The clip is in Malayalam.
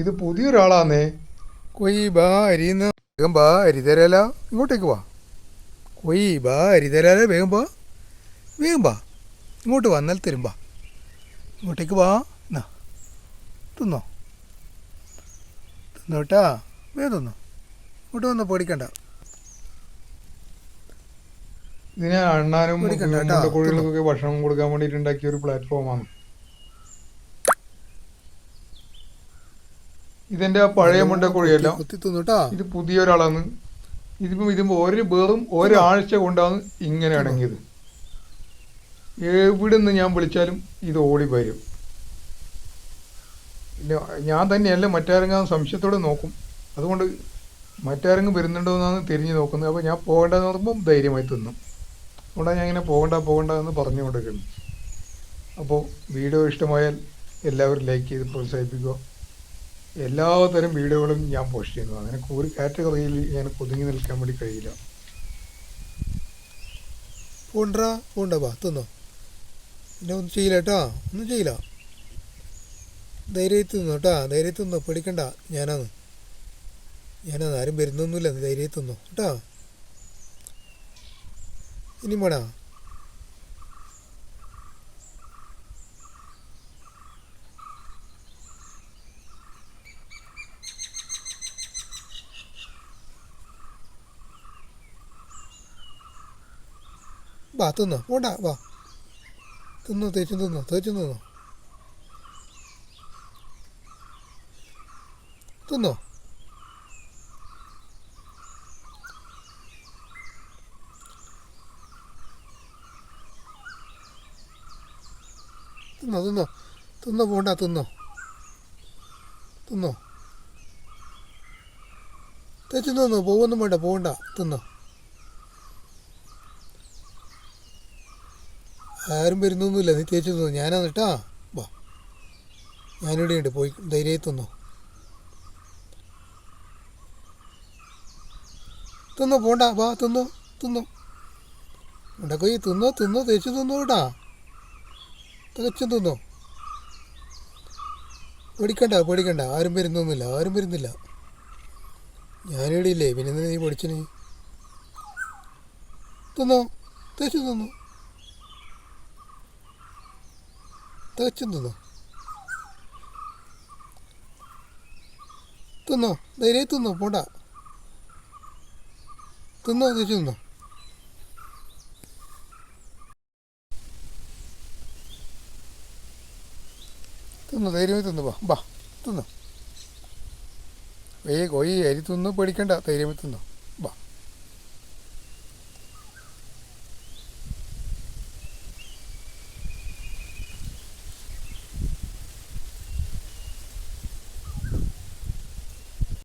ഇത് പുതിയൊരാളാന്നേ. കൊയ് ബാ അരിന്ന് വേഗം ബാ അരി തരാലോ ഇങ്ങോട്ടേക്ക് വാ. കൊയ് ബാ അരി തരാലോ വേഗം ബാ. വേഗം ബാ. ഇങ്ങോട്ട് വന്നാൽ തരും ബാ ഇങ്ങോട്ടേക്ക് വാ. എന്നാ തിന്നോ? തിന്നോട്ടാ വേഗം തിന്നോ. ഇങ്ങോട്ട് വന്നോ പേടിക്കണ്ട. ഇതിനെ അണ്ണാനും ഭക്ഷണം കൊടുക്കാൻ വേണ്ടിയിട്ട് ഉണ്ടാക്കിയ ഒരു പ്ലാറ്റ്ഫോമാണ് ഇതെന്റെ ആ പഴയ മുണ്ടക്കുഴിയല്ല ഇത് പുതിയ ഒരാളാണ് ഇതിപ്പോ ഇതിപ്പോ ഒരു വെറും ഒരാഴ്ച കൊണ്ടാണ് ഇങ്ങനെ അടങ്ങിയത്. എവിടുന്ന് ഞാൻ വിളിച്ചാലും ഇത് ഓടി വരും. പിന്നെ ഞാൻ തന്നെയല്ല മറ്റാരെങ്കിലും സംശയത്തോടെ നോക്കും. അതുകൊണ്ട് മറ്റാരെങ്കിലും വരുന്നുണ്ടോ എന്നാണ് തിരിഞ്ഞു നോക്കുന്നത്. അപ്പോൾ ഞാൻ പോകേണ്ടതെന്ന് പറയുമ്പോൾ ധൈര്യമായി തിന്നും. അതുകൊണ്ടാണ് ഞാൻ ഇങ്ങനെ പോകണ്ട പോകണ്ട എന്ന് പറഞ്ഞു കൊടുക്കുന്നത് അപ്പോൾ വീഡിയോ ഇഷ്ടമായാൽ എല്ലാവരും ലൈക്ക് ചെയ്ത് പ്രോത്സാഹിപ്പിക്കുക. എല്ലാതരം വീഡിയോകളും ഞാൻ പോസ്റ്റ് ചെയ്യുന്നു. അങ്ങനെ ഒരു കാറ്റഗറിയിൽ ഞാൻ ഒതുങ്ങി നിൽക്കാൻ വേണ്ടി കഴിയില്ല. പോണ്ടാ പോണ്ട ബാ തിന്നോ. പിന്നെ ഒന്നും ചെയ്യില്ല കേട്ടോ ഒന്നും ചെയ്യില്ല. ധൈര്യത്തിൽ നിന്നു കേട്ടാ ധൈര്യത്തിൽ തിന്നോ. പേടിക്കണ്ട. ഞാനാന്ന് ഞാനത് ആരും വരുന്നൊന്നുമില്ല. ധൈര്യത്തിൽ തിന്നോ കേട്ടോ ഇനി വേണോ വാ തിന്നോ. പോണ്ട വാ. തിന്നു തേച്ചും തിന്നു തേച്ചും തിന്നോ. തിന്നോ. തിന്നോ തിന്നോ. തിന്നോ പോണ്ട തിന്നോ. തിന്നോ. തേച്ചു തിന്നോ പോവൊന്നും വേണ്ട പോകണ്ട തിന്നോ. ആരും വരുന്നൊന്നുമില്ല. നീ തേച്ചു തന്നു ഞാനാണ് കേട്ടാ വാ. ഞാനിവിടെ ഉണ്ട് പോയി ധൈര്യമായി തന്നു തിന്നോ പോണ്ട. വാ തിന്നോ തിന്നോ. ഈ തിന്നോ തിന്നോ തേച്ചു തിന്നോ കേട്ടാ തികച്ചും തിന്നോ പേടിക്കണ്ട പേടിക്കണ്ട. ആരും വരുന്നൊന്നുമില്ല. ആരും വരുന്നില്ല. ഞാനിവിടെ ഇല്ലേ? പിന്നെ നീ പഠിച്ചിന് തിന്നോ തേച്ചു തിന്നോ തികച്ചും തിന്നോ? തിന്നോ ധൈര്യമായി തിന്നോ? പോണ്ട തിന്നോ? തിരിച്ചു തിന്നോ? തിന്നു ധൈര്യമായി തിന്നു? ബാ ബാ തിന്നു. വേ കോയി അരി തിന്നു? പേടിക്കണ്ട. ധൈര്യമായി തിന്നോ.